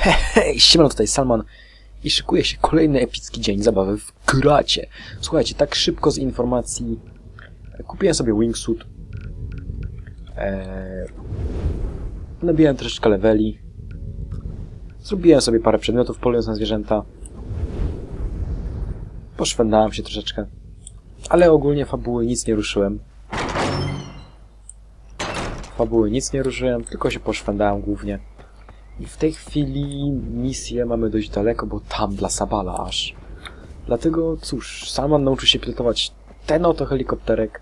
Hej, siemano tutaj Salman i szykuje się kolejny epicki dzień zabawy w kracie. Słuchajcie, tak szybko z informacji kupiłem sobie wingsuit. Eee, nabiłem troszeczkę leveli. Zrobiłem sobie parę przedmiotów polując na zwierzęta. Poszwendałem się troszeczkę. Ale ogólnie fabuły nic nie ruszyłem. Fabuły nic nie ruszyłem, tylko się poszwendałem głównie. I w tej chwili misję mamy dość daleko, bo tam dla Sabala aż. Dlatego cóż, Salman nauczył się pilotować ten oto helikopterek,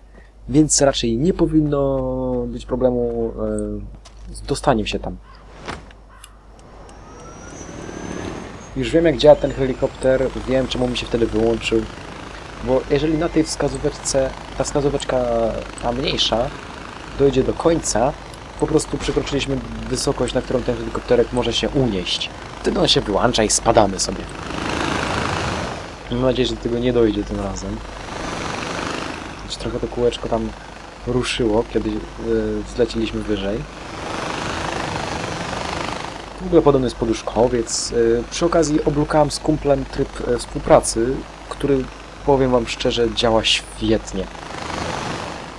więc raczej nie powinno być problemu e, z dostaniem się tam. Już wiem jak działa ten helikopter, wiem czemu mi się wtedy wyłączył, bo jeżeli na tej wskazóweczce, ta wskazóweczka, ta mniejsza, dojdzie do końca, po prostu przekroczyliśmy wysokość, na którą ten helikopterek może się unieść. Wtedy on się wyłącza i spadamy sobie. Mam nadzieję, że do tego nie dojdzie tym razem. Choć trochę to kółeczko tam ruszyło, kiedy yy, zleciliśmy wyżej. W ogóle podobny jest poduszkowiec. Yy, przy okazji oblukałem z kumplem tryb yy, współpracy, który, powiem wam szczerze, działa świetnie.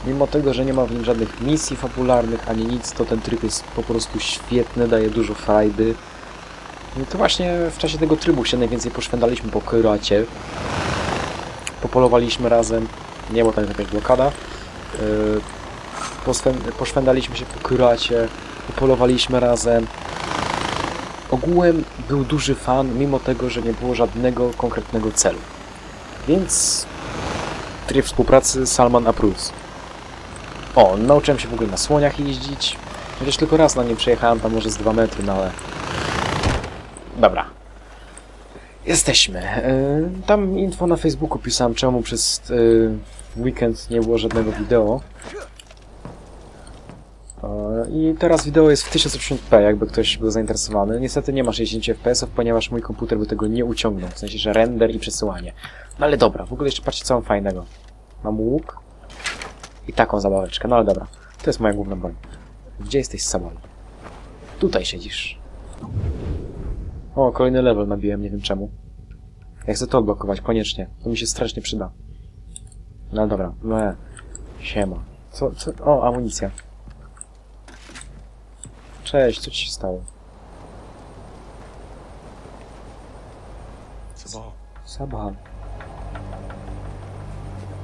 Mimo tego, że nie ma w nim żadnych misji fabularnych ani nic, to ten tryb jest po prostu świetny, daje dużo frajdy. No to właśnie w czasie tego trybu się najwięcej poszwendaliśmy po Kyracie. Popolowaliśmy razem, nie, bo tam jest jakaś blokada. Yy, poszwendaliśmy się po Kyracie, popolowaliśmy razem. Ogółem był duży fan, mimo tego, że nie było żadnego konkretnego celu. Więc tryb współpracy Salman approves. O, nauczyłem się w ogóle na słoniach jeździć. Chociaż tylko raz na nim przejechałem, tam może z 2 metry, no ale... Dobra. Jesteśmy. Yy, tam info na Facebooku pisałem, czemu przez yy, weekend nie było żadnego wideo. Yy, I teraz wideo jest w 1080p, jakby ktoś był zainteresowany. Niestety nie ma 60 fps, ponieważ mój komputer by tego nie uciągnął. W sensie, że render i przesyłanie. No ale dobra, w ogóle jeszcze patrzcie co mam fajnego. Mam łuk, i taką zabaweczkę. No ale dobra, to jest moja główna broń. Gdzie jesteś, Sabal? Tutaj siedzisz. O, kolejny level nabiłem, nie wiem czemu. Ja chcę to odblokować, koniecznie. To mi się strasznie przyda. No dobra, no e. Siema. Co, co? O, amunicja. Cześć, co ci się stało? Sabal. Sabal.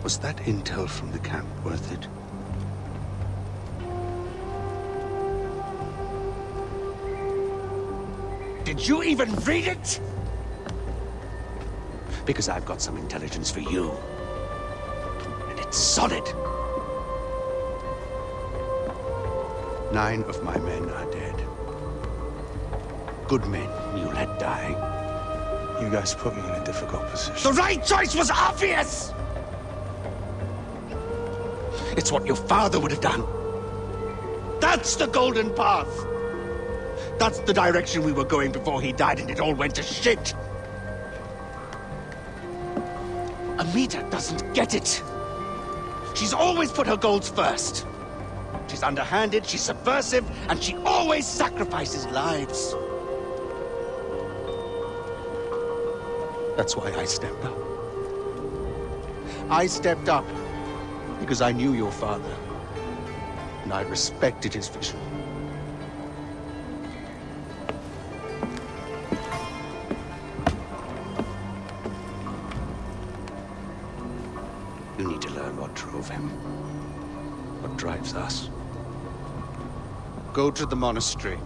Was that intel from the camp worth it? Did you even read it? Because I've got some intelligence for you. And it's solid. Nine of my men are dead. Good men you let die. You guys put me in a difficult position. The right choice was obvious! It's what your father would have done. That's the golden path. That's the direction we were going before he died and it all went to shit. Amita doesn't get it. She's always put her goals first. She's underhanded, she's subversive, and she always sacrifices lives. That's why I stepped up. I stepped up because I knew your father, and I respected his vision. You need to learn what drove him, what drives us. Go to the monastery.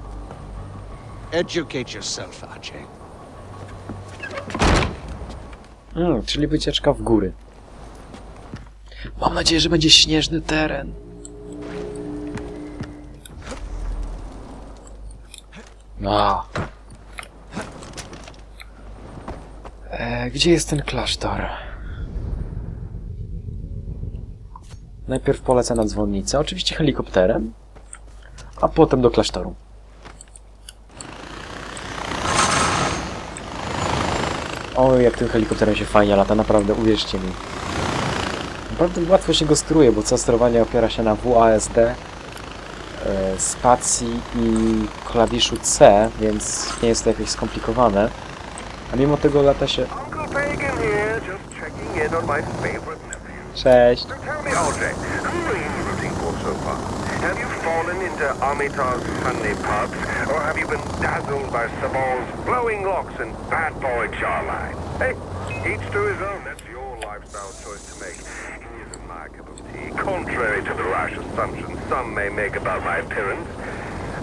Educate yourself, Ajay. Mm, czyli wycieczka w góry. Mam nadzieję, że będzie śnieżny teren. No. E, gdzie jest ten klasztor? Najpierw polecę na dzwonnicę, oczywiście helikopterem, a potem do klasztoru. O, jak tym helikopterem się fajnie lata, naprawdę, uwierzcie mi. Naprawdę łatwo się go steruje, bo co sterowanie opiera się na WASD. e, spacji i klawiszu C, więc nie jest to jakieś skomplikowane. A mimo tego lata się... Cześć! Sunday pubs, and bad boy each to his own. That's your lifestyle choice to make. Contrary to the rash assumptions some may make about my appearance.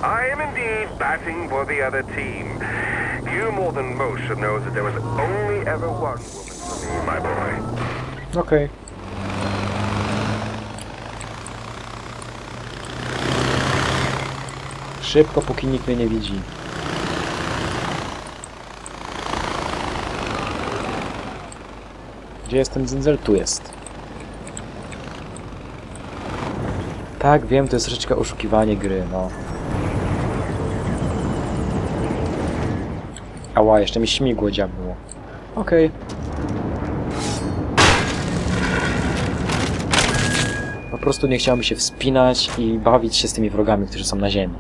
I am indeed batting for the other team. You more than most should know that there was only ever one woman for me, my boy. Okay. Szybko, póki nikt mnie nie widzi. Gdzie jest ten dzyndzel? Tu jest. Tak, wiem, to jest troszeczkę oszukiwanie gry, no. Ała, jeszcze mi śmigło dziabło. Okej. Po prostu nie chciałem się wspinać i bawić się z tymi wrogami, którzy są na ziemi.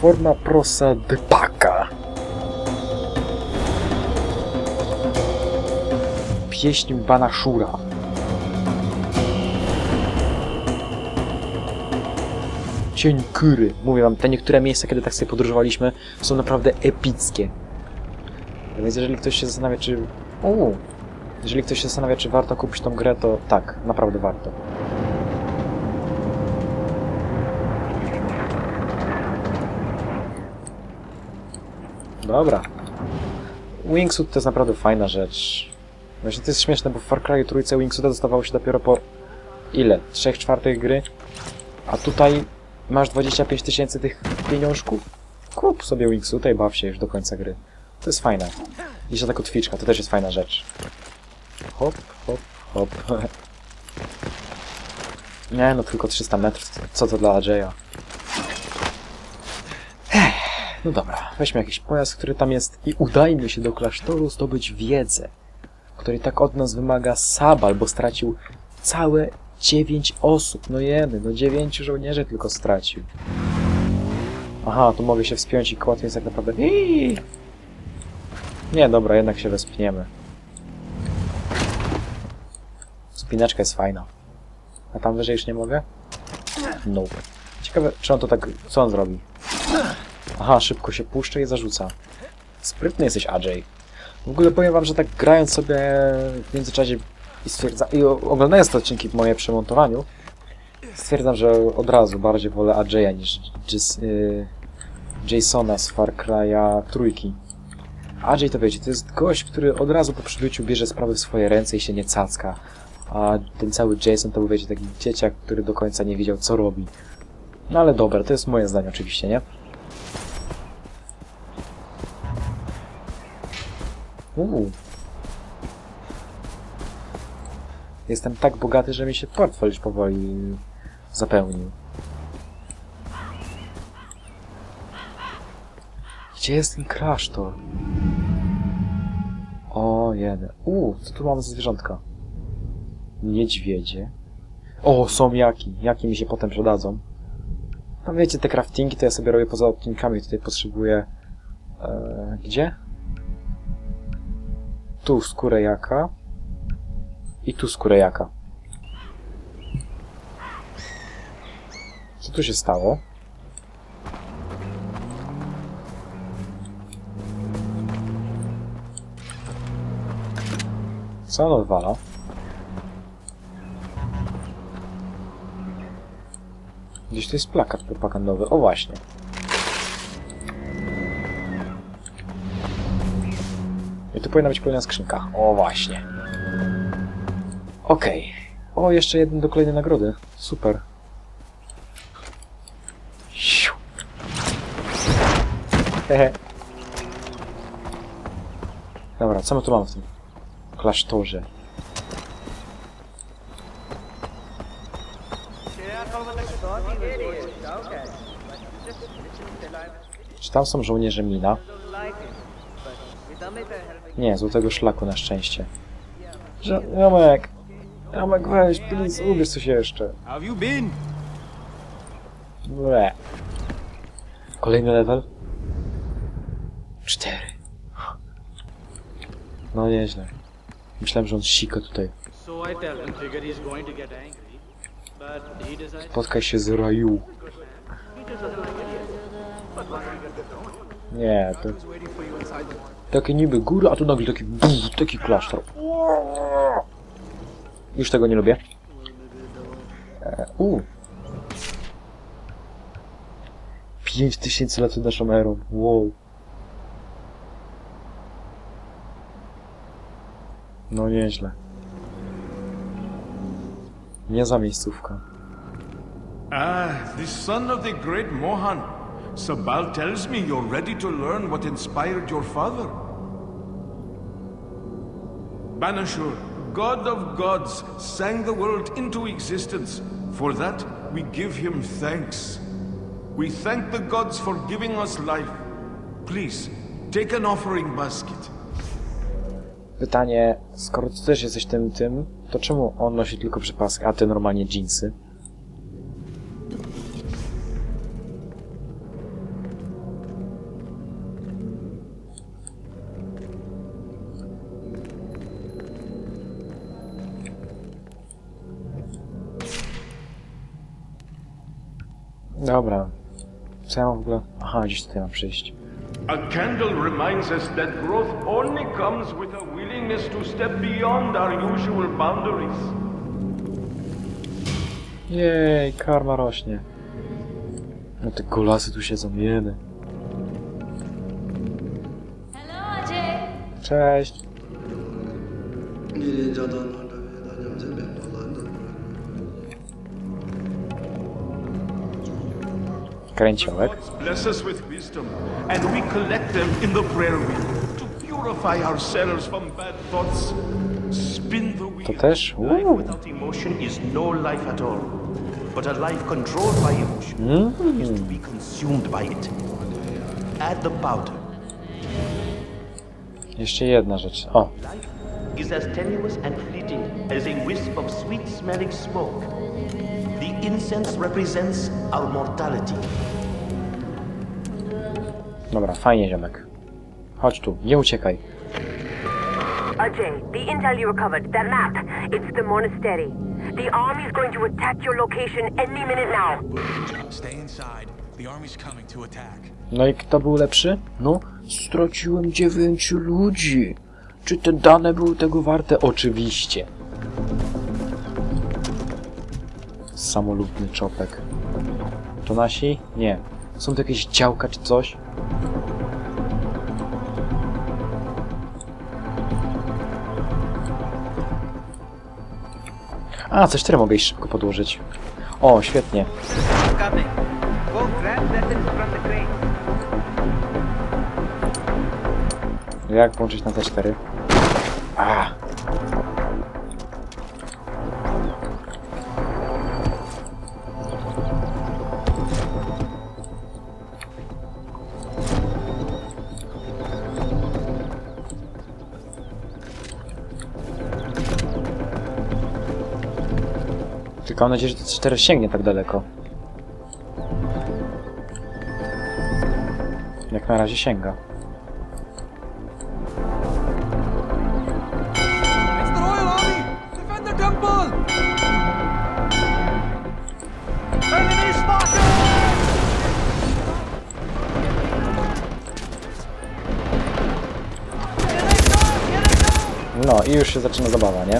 Forma prosa de paka. Pieśń Banashura. Cień Kury. Mówię wam, te niektóre miejsca, kiedy tak sobie podróżowaliśmy, są naprawdę epickie. Więc jeżeli ktoś się zastanawia, czy... Uuu, jeżeli ktoś się zastanawia, czy warto kupić tą grę, to tak, naprawdę warto. Dobra. Wingsuit to jest naprawdę fajna rzecz. Właśnie to jest śmieszne, bo w Far Cry trójce Wingsuita dostawało się dopiero po... ile? 3 czwartych gry? A tutaj masz 25 tysięcy tych pieniążków? Kup sobie Wingsuita i baw się już do końca gry. To jest fajne. I się ta kotwiczka, to też jest fajna rzecz. Hop, hop, hop. Nie, no tylko 300 metrów. Co to dla? Ech, No dobra, weźmy jakiś pojazd, który tam jest i udajmy się do klasztoru zdobyć wiedzę, której tak od nas wymaga Sabal, bo stracił całe 9 osób. No jemy, no 9 żołnierzy tylko stracił. Aha, tu mogę się wspiąć i kład, więc tak naprawdę... Iii! Nie, dobra, jednak się wespniemy. Spinaczka jest fajna. A tam wyżej już nie mogę? No. Ciekawe, czy on to tak... Co on zrobi? Aha, szybko się puszcza i zarzuca. Sprytny jesteś, Ajay. W ogóle powiem wam, że tak grając sobie w międzyczasie i stwierdza... I oglądając te odcinki moje przy montowaniu, stwierdzam, że od razu bardziej wolę Ajaya niż y, Jasona z Far Cry'a trójki. Ajay to wiecie, to jest gość, który od razu po przybyciu bierze sprawy w swoje ręce i się nie cacka. A ten cały Jason to był, wiecie, taki dzieciak, który do końca nie wiedział, co robi. No ale dobra, to jest moje zdanie oczywiście, nie? Uuu. Jestem tak bogaty, że mi się portfel już powoli zapełnił. Gdzie jest ten klasztor? O, jeden. Uuu, co tu mamy za zwierzątka? Niedźwiedzie. O, są jaki. Jaki mi się potem przydadzą. No wiecie, te craftingi to ja sobie robię poza odcinkami. Tutaj potrzebuję... E, gdzie? Tu skórę jaka. I tu skórę jaka. Co tu się stało? Co on odwala? Gdzieś to jest plakat propagandowy. O właśnie. I tu powinna być kolejna skrzynka. O właśnie. Okej. O, jeszcze jeden do kolejnej nagrody. Super. Hehe. Dobra, co my tu mamy w tym klasztorze? Czy tam są żołnierze mina? Nie, złotego szlaku na szczęście. Ziomek! Jamek, weź, please, ubierz coś jeszcze. Have you been? Ble. Kolejny level? Cztery. No nieźle. Myślałem, że on sika tutaj. So I tell him, figure he's going to get angry, but he decides Spotkaj się z Raju. Nie, to... Takie niby góry, a tu nagle taki buf, taki klasztor. Już tego nie lubię. E, u. 5000 lat przed naszą erą. Wow. No nieźle. Nie za miejscówka. Ah, the son of the great Mohan. Sabal tells me you're ready to learn what inspired your father. Banashur, god of gods, sang the world into existence. For that, we give him thanks. We thank the gods for giving us life. Please, take an offering basket. Pytanie, skoro ty też jesteś tym, tym, to czemu on nosi tylko przypaski, a ty normalnie dżinsy? Dobra. Co ja mam w ogóle? Aha, gdzieś tutaj mam przyjść. A candle reminds us that growth only comes with a willingness to step beyond our usual boundaries. Jej, karma rośnie. No te golasy tu siedzą, jeny. Hello, Ajay. Cześć. By it. Add the powder. Jeszcze jedna rzecz. O, Life at all, but a life controlled by emotion is as tenuous and fleeting as a wisp of sweet smelling smoke. Incense represents our mortality. dobra, fajnie ziomek. Chodź tu, nie uciekaj. Ajay, the intel you recovered, that map, it's the monastery. The army's going to attack your location any minute now. Stay inside. The army's coming to attack. No i kto był lepszy? No, straciłem dziewięciu ludzi. Czy te dane były tego warte? Oczywiście. samolubny czopek. To nasi? Nie. Są to jakieś działka czy coś? A, coś tyle mogę iść szybko podłożyć. O, świetnie. Jak włączyć na te cztery? Mam nadzieję, że to cztery sięgnie tak daleko. Jak na razie sięga. No i już się zaczyna zabawa, nie?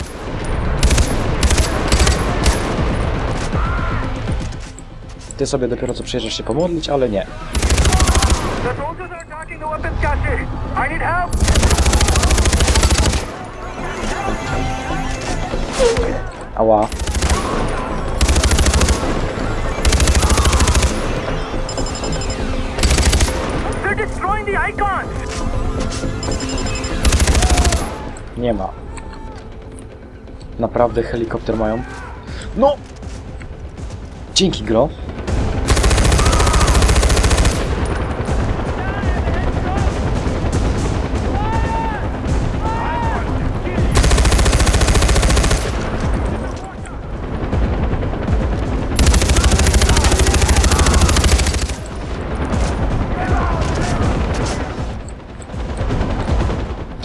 Ty sobie dopiero co przyjeżdżasz się pomodlić, ale nie. Ała. Nie ma. Naprawdę helikopter mają? No! Dzięki, Gro.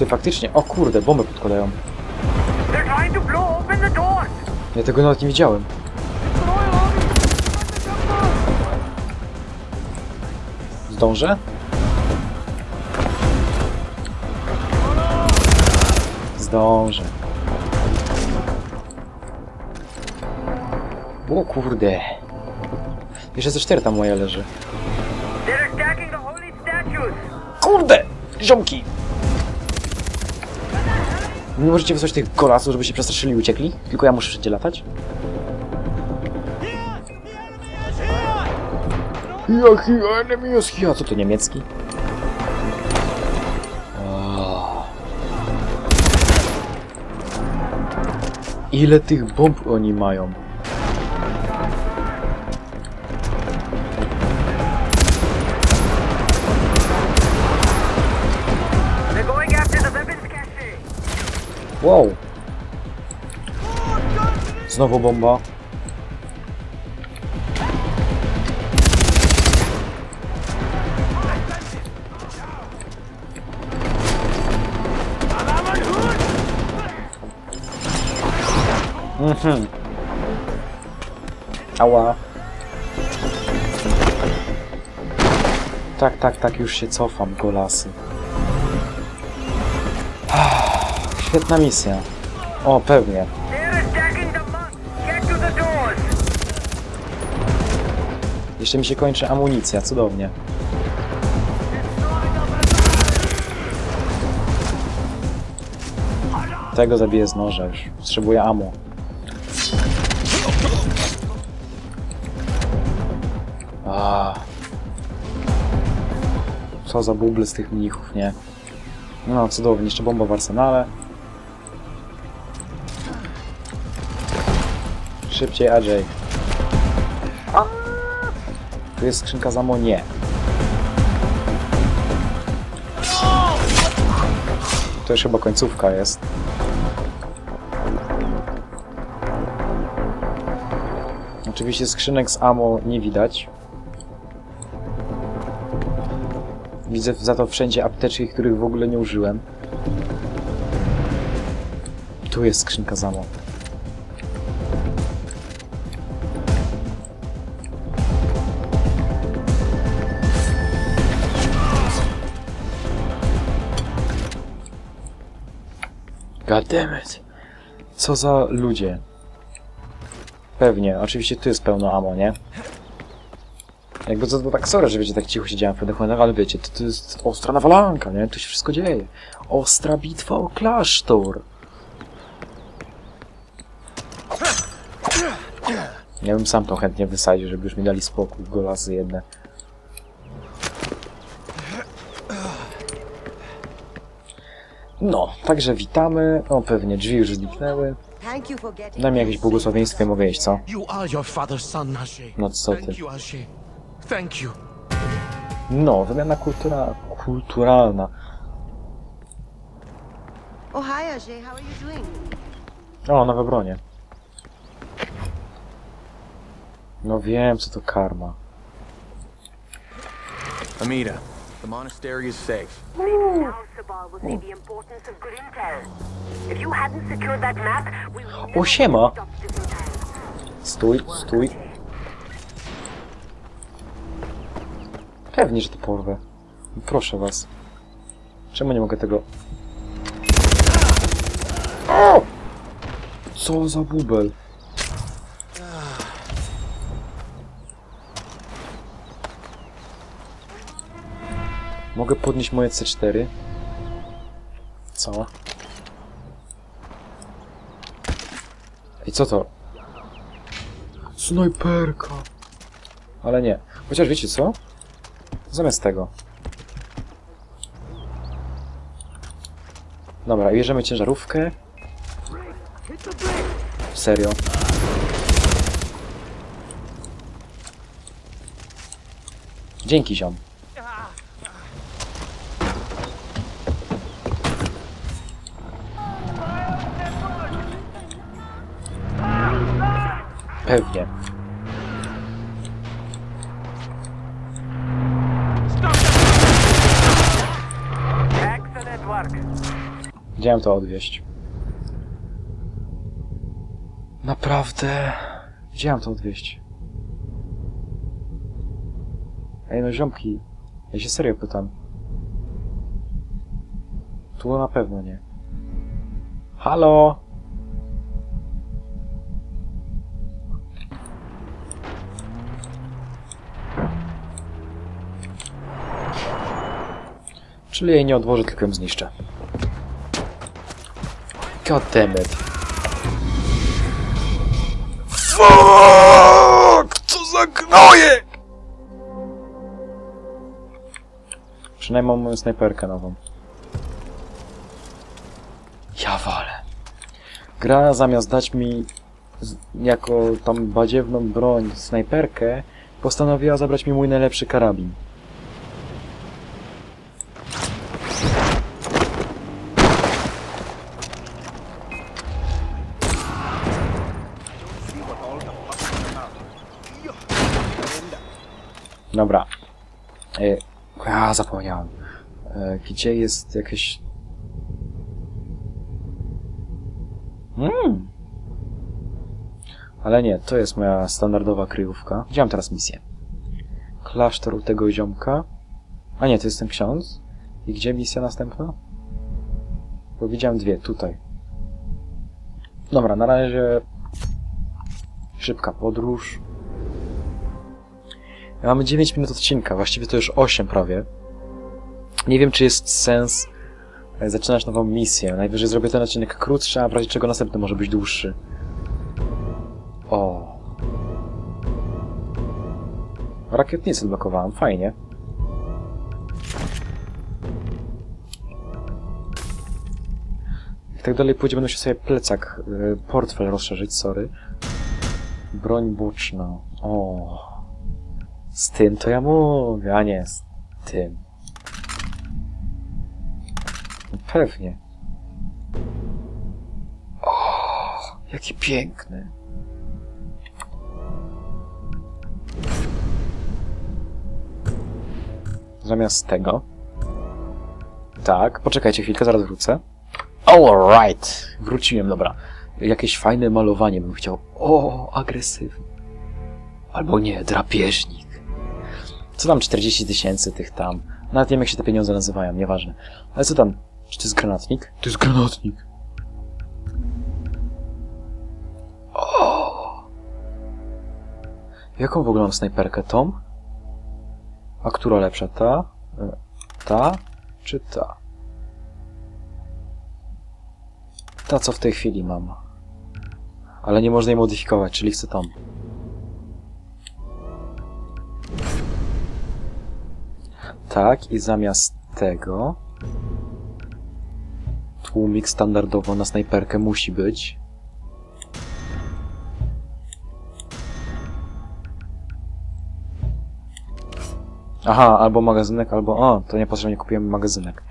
Faktycznie, o kurde, bombę podkładają. Ja tego nawet nie widziałem. Zdążę? Zdążę. O kurde. Jeszcze ze cztery tam moja leży. Kurde! Ziomki! Nie możecie wysłać tych golasów, żeby się przestraszyli i uciekli? Tylko ja muszę wszędzie latać? Jaki enemy jest? Co to niemiecki? Ile tych bomb oni mają? Wow! Znowu bomba. Mhm. Ała. Tak, tak, tak, już się cofam, golasy. Świetna misja. O, pewnie. Jeszcze mi się kończy amunicja, cudownie. Tego zabiję z noża już. Potrzebuję ammo. A. Co za buble z tych mnichów, nie? No, cudownie. Jeszcze bomba w arsenale. Szybciej, Ajay. Tu jest skrzynka za nie. To już chyba końcówka jest. Oczywiście skrzynek z ammo nie widać. Widzę za to wszędzie apteczki, których w ogóle nie użyłem. Tu jest skrzynka z ammo. God damn it. Co za ludzie. Pewnie, oczywiście tu jest pełno ammo, nie? Jakby to, to tak sorry, że wiecie, tak cicho siedziałem w pewnych momentach, ale wiecie, to, to jest ostra nawalanka, nie? Tu się wszystko dzieje. Ostra bitwa o klasztor. Ja bym sam to chętnie wysadził, żeby już mi dali spokój, golasy jedne. No, także witamy. O, pewnie drzwi już zniknęły. Daj mi jakieś błogosławieństwo i mogę iść, co? You are your father's son, Ajay. No co ty? No, wymiana kultura... kulturalna. Oh? O, nowe bronie. No wiem, co to karma. Amita, the monastery is safe. O, siema! Stój, stój. Pewnie, że to porwę. Proszę was. Czemu nie mogę tego... O! Co za bubel. Mogę podnieść moje C4. Co? I co to? Snajperka. Ale nie. Chociaż wiecie co? Zamiast tego. Dobra, bierzemy ciężarówkę. Serio. Dzięki, ziom. Pewnie. Chciałem to odwieźć. Naprawdę... Chciałem to odwieźć. Ej, no ziomki. Ja się serio pytam. Tu na pewno nie. Halo? Czyli jej nie odłożę, tylko ją zniszczę. God damn it. Fuck! Co za gnoje! Przynajmniej mam moją snajperkę nową. Ja walę. Gra zamiast dać mi jako tam badziewną broń snajperkę, postanowiła zabrać mi mój najlepszy karabin. Dobra. E, a, zapomniałem. E, gdzie jest jakieś... Hmm. Ale nie, to jest moja standardowa kryjówka. Gdzie mam teraz misję? Klasztor u tego ziomka. A nie, to jest ten ksiądz. I gdzie misja następna? Bo widziałem dwie, tutaj. Dobra, na razie... Szybka podróż. Mamy 9 minut odcinka, właściwie to już 8 prawie. Nie wiem, czy jest sens e, zaczynać nową misję. Najwyżej zrobię ten odcinek krótszy, a w razie czego następny może być dłuższy. O. Rakietnicę blokowałem, fajnie. Jak tak dalej pójdzie, będę musiał sobie plecak, y, portfel rozszerzyć, sorry. Broń boczna. O. Z tym to ja mówię, a nie z tym. No pewnie. O, jaki piękny. Zamiast tego. Tak, poczekajcie chwilkę, zaraz wrócę. Alright, wróciłem, dobra. Jakieś fajne malowanie bym chciał. O, agresywny. Albo nie, drapieżnik. Co tam 40 tysięcy tych tam? Nawet nie wiem jak się te pieniądze nazywają, nieważne. Ale co tam? Czy to jest granatnik? To jest granatnik. O! Jaką w ogóle mam snajperkę? Tą? A która lepsza? Ta? E, Ta? Czy ta? Ta, co w tej chwili mam. Ale nie można jej modyfikować, czyli chcę tą. Tak, i zamiast tego tłumik standardowo na snajperkę musi być. Aha, albo magazynek, albo... O, to niepotrzebnie kupiłem magazynek.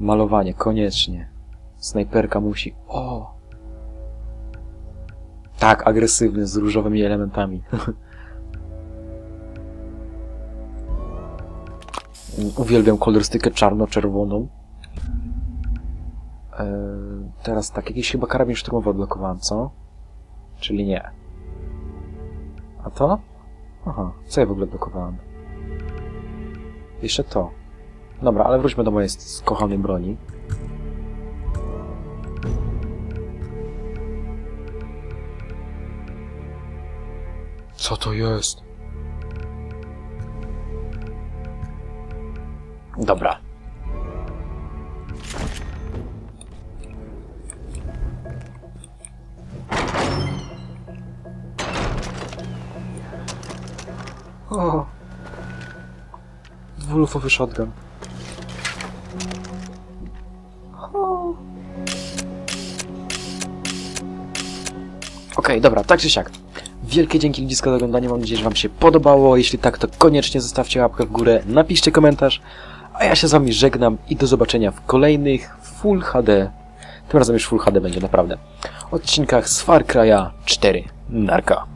Malowanie, koniecznie. Snajperka musi... O! Tak, agresywny, z różowymi elementami. Uwielbiam kolorystykę czarno-czerwoną. Eee, teraz tak, jakiś chyba karabin szturmowy odblokowałem, co? Czyli nie. A to? Aha, co ja w ogóle blokowałem? Jeszcze to. Dobra, ale wróćmy do mojej skochanej broni. Co to jest? Dobra. O. Dwulufowy shotgun. O. Okej, dobra, tak czy siak. Wielkie dzięki ludziska za oglądanie, mam nadzieję, że wam się podobało. Jeśli tak, to koniecznie zostawcie łapkę w górę, napiszcie komentarz. A ja się z wami żegnam i do zobaczenia w kolejnych Full HD, tym razem już Full HD będzie naprawdę, odcinkach z Far Cry'a 4. Narka.